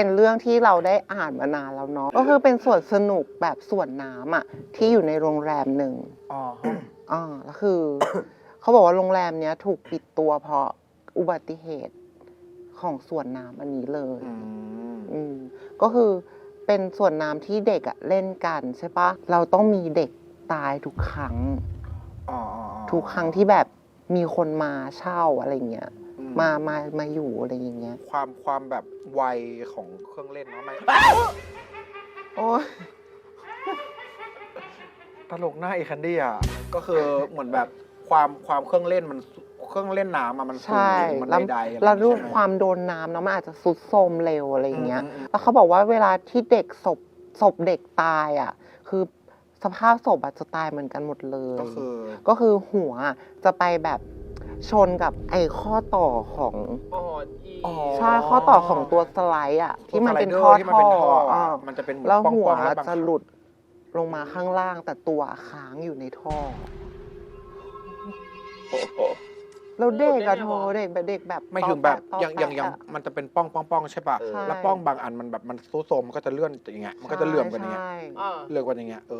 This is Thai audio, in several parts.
เป็นเรื่องที่เราได้อ่านมานานแล้วเนาะก็คือเป็นสวนสนุกแบบสวนน้ำอะที่อยู่ในโรงแรมหนึ่งอ๋ออ่าแล้วคือ เขาบอกว่าโรงแรมเนี้ยถูกปิดตัวเพราะอุบัติเหตุของสวนน้ำอันนี้เลย อืมอืมก็คือเป็นสวนน้ำที่เด็กอะเล่นกันใช่ปะเราต้องมีเด็กตายทุกครั้งอ๋ออ๋ออ๋อทุกครั้งที่แบบมีคนมาเช่าอะไรเงี้ยอื มามามาอยู่อะไรอย่างเงี้ย ความความแบบวัยของเครื่องเล่นเนาะไม่โอ้ยตลกหน้าอีแคนดี้อะก็คือเหมือนแบบความความเครื่องเล่นมันเครื่องเล่นน้ำอะมันสูงใช่มันแล้วใดๆอะไรแล้วด้วยใช่ไห ความโดนน้ำเนาะมันอาจจะสุดโทรมเร็วอะไรอย่างเงี้ย อืมอืมแล้วเขาบอกว่าเวลาที่เด็กศพศพเด็กตายอะ คือสภาพศพอะจะตายเหมือนกันหมดเลย ก็คือ ก็คือหัวจะไปแบบ ชนกับไอ้ข้อต่อของอ๋ออีอ๋อ ใช่ข้อต่อของตัวสไลด์อะที่มันเป็นสไลดอท่อร์ที่มันเป็นท่ออ่าอะมันจะเป็นเหมือนแล้วป้องหัวๆแล้วบางจะหลุดลงมาข้างล่างแต่ตัวค้างอยู่ในท่อ โอ้โหแล้วเด็กอะโทเด็กแบบเด็กแบบไม่ถึงแบบตออย่างอย่างอย่างแตะะมันจะเป็นป้องป้องป้องใช่ป่ะเออใช่ แล้วป้องบางอันมันแบบมันซุดโทรมมันก็จะเลื่อนอย่างเงี้ยมันก็จะเลื่อมกันอย่างเงี้ยใช่อ่าเลื่อนกันอย่างเงี้ยเออ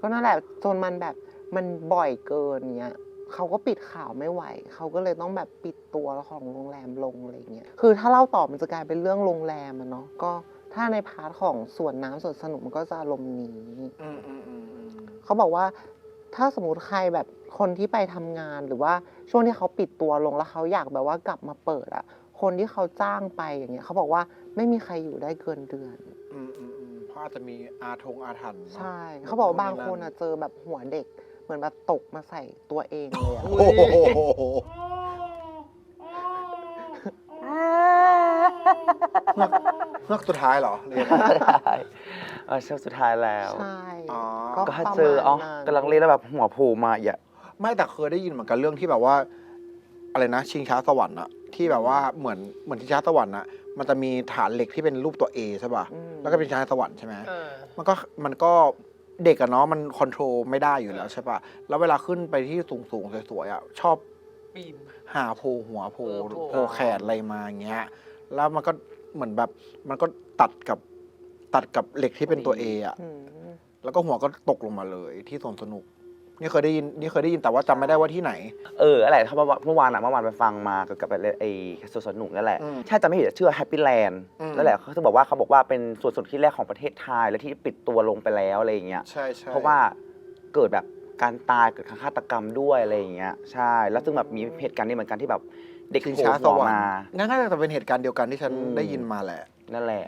ก็นั่นแหละจนมันแบบมันบ่อยเกินเงี้ย เขาก็ปิดข่าวไม่ไหว เขาก็เลยต้องแบบปิดตัวของโรงแรมลงอะไรเงี้ย คือถ้าเล่าต่อมันจะกลายเป็นเรื่องโรงแรมอะเนาะ ก็ถ้าในพาร์ทของสวนน้ำสวนสนุกมันก็จะอารมณ์นี้อืมอืมอืมอืมเขาบอกว่าถ้าสมมติใครแบบคนที่ไปทำงานหรือว่าช่วงที่เขาปิดตัวลงแล้วเขาอยากแบบว่ากลับมาเปิดอะคนที่เขาจ้างไปอย่างเงี้ยเขาบอกว่าไม่มีใครอยู่ได้เกินเดือนอืมอืมอืมเพราะอาจจะมีอาทงอาถรรพ์เนอะใช่ เขาบอกว่าบางคนอะเจอแบบหัวเด็กเห มือนแบบตกมาใส่ตัวเองเลยอะโอ้โหเฮือกสุดท้ายเหรอหรือยังไงได้เออช่วงสุดท้ายแล้ว ใช่อ๋อ ก็ให้ประมาณเจออ๋อนั้นกำลังเล่นแล้วแบบหัวโผล่มาอย่าไม่แต่เคยได้ยินเหมือนกันเรื่องที่แบบว่า อะไรนะ ชิงช้าสวรรค์อะที่แบบว่าเหมือนเหมือนชิงช้าสวรรค์อะมันจะมีฐานเหล็กที่เป็นรูปตัว A ใช่ป่ะอืมแล้วก็เป็นชิงช้าสวรรค์ใช่ไหมเออมันก็มันก็ เด็กอะเนาะมันคอนโทรลไม่ได้อยู่แล้วใช่ป่ะแล้วเวลาขึ้นไปที่สูงสูงๆสวยๆอะชอบปีน หาโผล่หัวโผล่เออโผล่โผล่แขนอะไรมาอย่างเงี้ย แล้วมันก็เหมือนแบบมันก็ตัดกับตัดกับเหล็กที่เป็นตัว A อะ อืม แล้วก็หัวก็ตกลงมาเลยที่สวนสนุก นี่เคยได้ยินนี่เคยได้ยินแต่ว่าจำไม่ได้ว่าที่ไหน เอออะไรเขาบอกว่าเมื่อวานอะเมื่อวานไปฟังมาเกี่ยวกับไอ้ไอ้สวนสนุกนั่นแหละ อืมถ้าจะไม่ผิดชื่อแฮปปี้แลนด์อืม นั่นแหละเขาจะบอกว่าเขาบอกว่าเป็นสวนสนุกที่แรกของประเทศไทยและที่ปิดตัวลงไปแล้วอะไรอย่างเงี้ย ใช่ใช่เพราะว่าเกิดแบบการตายเกิดการฆาตกรรมด้วยอะไรอย่างเงี้ยใช่ แล้วซึ่งแบบมีเหตุการณ์นี้เหมือนกันที่แบบเด็กชิงโผล่ช้าสหัววรรมา ค์นั่นก็จะเป็นเหตุการณ์เดียวกันที่ฉันอืม ได้ยินมาแหละ นั่นแหละ